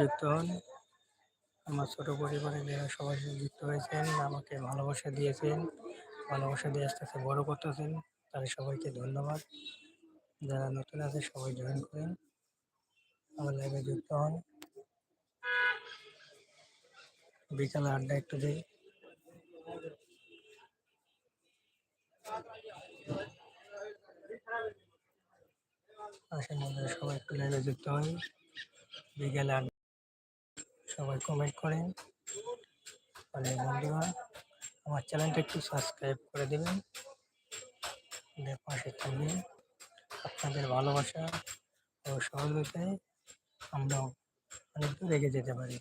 যুক্ত হন। আমার ছোট পরিবারে যারা সবাই যুক্ত হয়েছেন, আমাকে ভালোবাসা দিয়েছেন, ভালোবাসা দিয়ে আস্তে আস্তে বড় করতেছেন, তাদের সবাইকে ধন্যবাদ। যারা নতুন আছে, সবাই জয়েন করেন। আমার লাইভে যুক্ত হন। বিকালে আড্ডা একটু দিই। আসেন সবাই একটু লাইভে যুক্ত হন। বিকেলে আড্ডা সবাই কমেন্ট করেন। আর বন্ধুরা, আমার চ্যানেলটা একটু সাবস্ক্রাইব করে দেবেন। পাশে থাকবেন। আপনাদের ভালোবাসা ও সহযোগিতায় আমরাও অনেক দূর এগিয়ে যেতে পারি।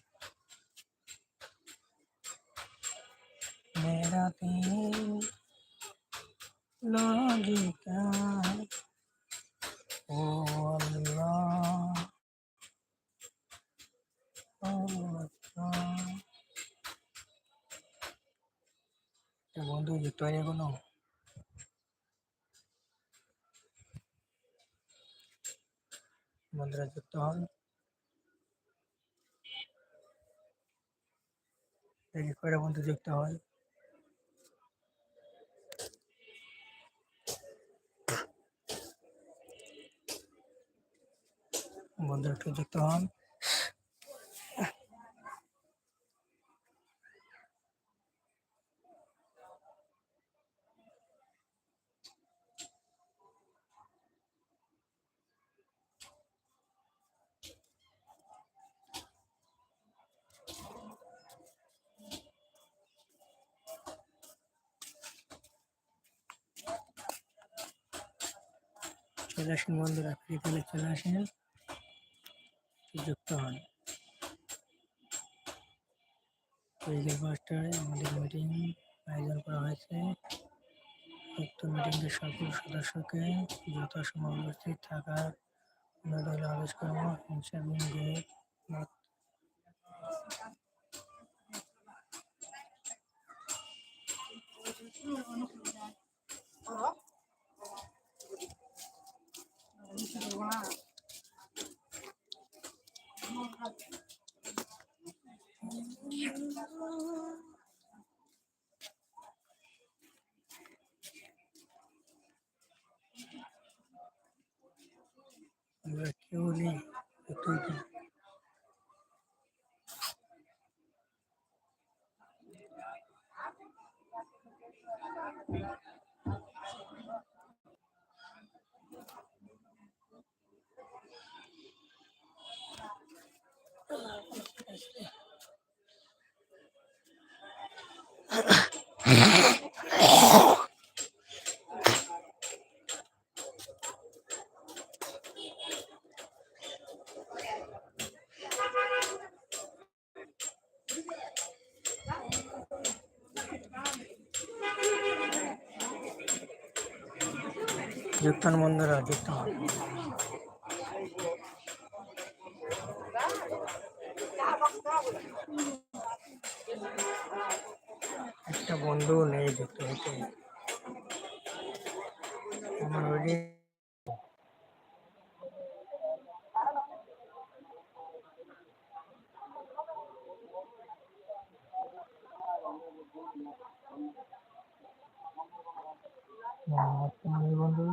মেরা তিন লজিকা বন্ধু যুক্ত হয়নি এখনও বন্ধুরা, যুক্ত হন। দেখি কয়টা বন্ধু যুক্ত হয়। বন্ধুরা, একটু যুক্ত হন। চলে আসেন বন্ধুরা, ফ্রি ফেলে চলে আসেন। যুক্ত হন। মিটিং আয়োজন করা হয়েছে। উক্ত মিটিংয়ে সকল সদস্যকে যথাসময় উপস্থিত থাকার অনুরোধ আদেশ করব। হিংসা আমরা কেউ নেই তুই যুক্ত হন বন্ধুরা যুক্ত একটা বন্ধু নেই যুক্ত হতে আমার ওই বন্ধু?